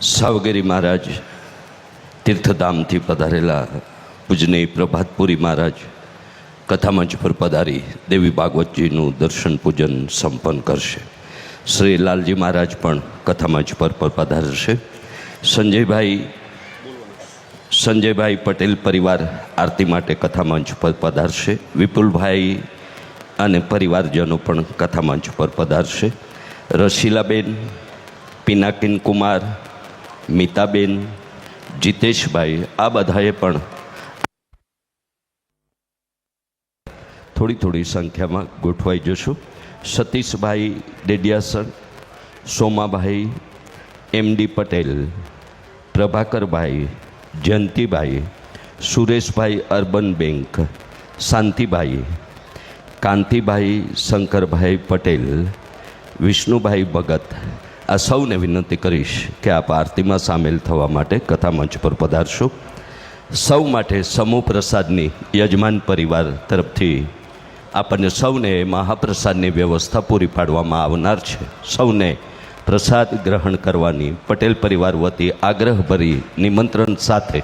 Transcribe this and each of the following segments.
સાવગીરી મહારાજ તીર્થધામથી પધારેલા પૂજનીય પ્રભાતપુરી મહારાજ કથામંચ પર પધારી દેવી ભાગવતજીનું દર્શન પૂજન સંપન્ન કરશે. શ્રી લાલજી મહારાજ પણ કથામંચ પર પધારશે. સંજયભાઈ સંજયભાઈ પટેલ પરિવાર આરતી માટે કથામંચ પર પધારશે. વિપુલભાઈ અને પરિવારજનો પણ કથામંચ પર પધારશે. રશીલાબેન પિનાકિન કુમાર મીતાબેન, જીતેશભાઈ, આ બધાએ પણ થોડી થોડી સંખ્યામાં ગોઠવાઈ જશું. સતીશભાઈ ડેડિયાસર સોમાભાઈ એમડી પટેલ, પ્રભાકરભાઈ, જયંતિભાઈ, સુરેશભાઈ અર્બન બેંક, શાંતિભાઈ, કાંતિભાઈ શંકરભાઈ પટેલ, વિષ્ણુભાઈ ભગત આ સૌને વિનંતી કરીશ કે આપ આરતીમાં સામેલ થવા માટે કથા મંચ પર પધારશો. સૌ માટે સમૂહ પ્રસાદની યજમાન પરિવાર તરફથી આપણને સૌને મહાપ્રસાદની વ્યવસ્થા પૂરી પાડવામાં આવનાર છે. સૌને પ્રસાદ ગ્રહણ કરવાની, પટેલ પરિવાર વતી આગ્રહભરી નિમંત્રણ સાથે,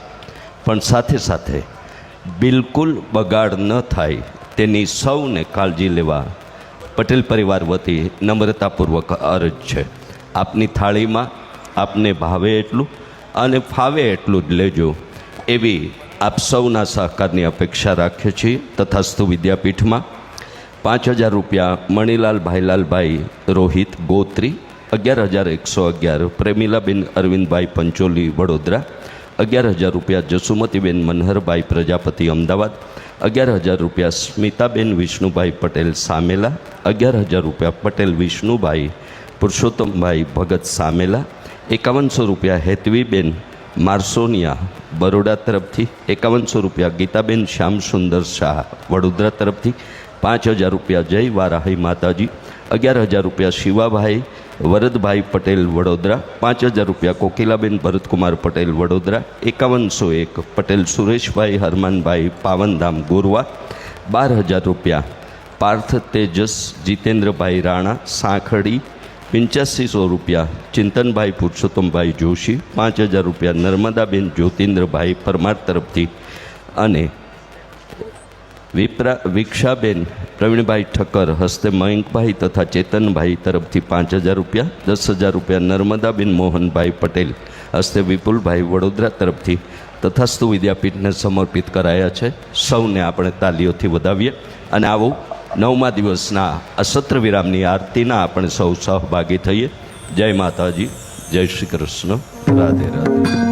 પણ સાથે સાથે બિલકુલ બગાડ ન થાય તેની સૌને કાળજી લેવા પટેલ પરિવાર વતી નમ્રતાપૂર્વક અરજ છે. આપની થાળીમાં આપને ભાવે એટલું અને ફાવે એટલું જ લેજો. એવી આપ સૌના સહકારની અપેક્ષા રાખીએ છીએ. તથાસ્તુ વિદ્યાપીઠમાં પાંચ હજાર રૂપિયા મણિલાલ ભાઈલાલભાઈ રોહિત ગોત્રી, અગિયાર હજાર એકસો અગિયાર પ્રેમિલાબેન અરવિંદભાઈ પંચોલી વડોદરા, અગિયાર હજાર રૂપિયા જસુમતીબેન મનહરભાઈ પ્રજાપતિ અમદાવાદ, અગિયાર હજાર રૂપિયા સ્મિતાબેન વિષ્ણુભાઈ પટેલ સામેલા, અગિયાર હજાર રૂપિયા પટેલ વિષ્ણુભાઈ પુરુષોત્તમભાઈ ભગત સામેલા એકાવનસો રૂપિયા હેતવીબેન માર્સોનિયા બરોડા તરફથી એકાવનસો રૂપિયા ગીતાબેન શ્યામસુંદર શાહ વડોદરા તરફથી પાંચ હજાર રૂપિયા જય વારાહી માતાજી, અગિયાર હજાર રૂપિયા શિવાભાઈ વરદભાઈ પટેલ વડોદરા, પાંચ હજાર રૂપિયા કોકિલાબેન ભરતકુમાર પટેલ વડોદરા, એકાવનસો એક પટેલ સુરેશભાઈ હરમાનભાઈ પાવનધામ ગોરવા, બાર હજાર રૂપિયા પાર્થ તેજસ જીતેન્દ્રભાઈ રાણા, સાંખડી પંચ્યાસીસો રૂપિયા ચિંતનભાઈ પુરુષોત્તમભાઈ જોશી, પાંચ હજાર રૂપિયા નર્મદાબેન જ્યોતિન્દ્રભાઈ પરમાર તરફથી અને વિપ્રા, વિક્ષાબેન, પ્રવીણભાઈ ઠક્કર, હસ્તે મયંકભાઈ તથા ચેતનભાઈ તરફથી પાંચ હજાર રૂપિયા, દસ હજાર રૂપિયા નર્મદાબેન મોહનભાઈ પટેલ, હસ્તે વિપુલભાઈ વડોદરા તરફથી તથાસ્તુ વિદ્યાપીઠને સમર્પિત કરાયા છે. સૌને આપણે તાલીઓથી વધાવીએ અને આવું નવમા દિવસના આ સત્ર વિરામની આરતીના આપણે સૌ સહભાગી થઈએ. જય માતાજી, જય શ્રી કૃષ્ણ. રાધે રાધે.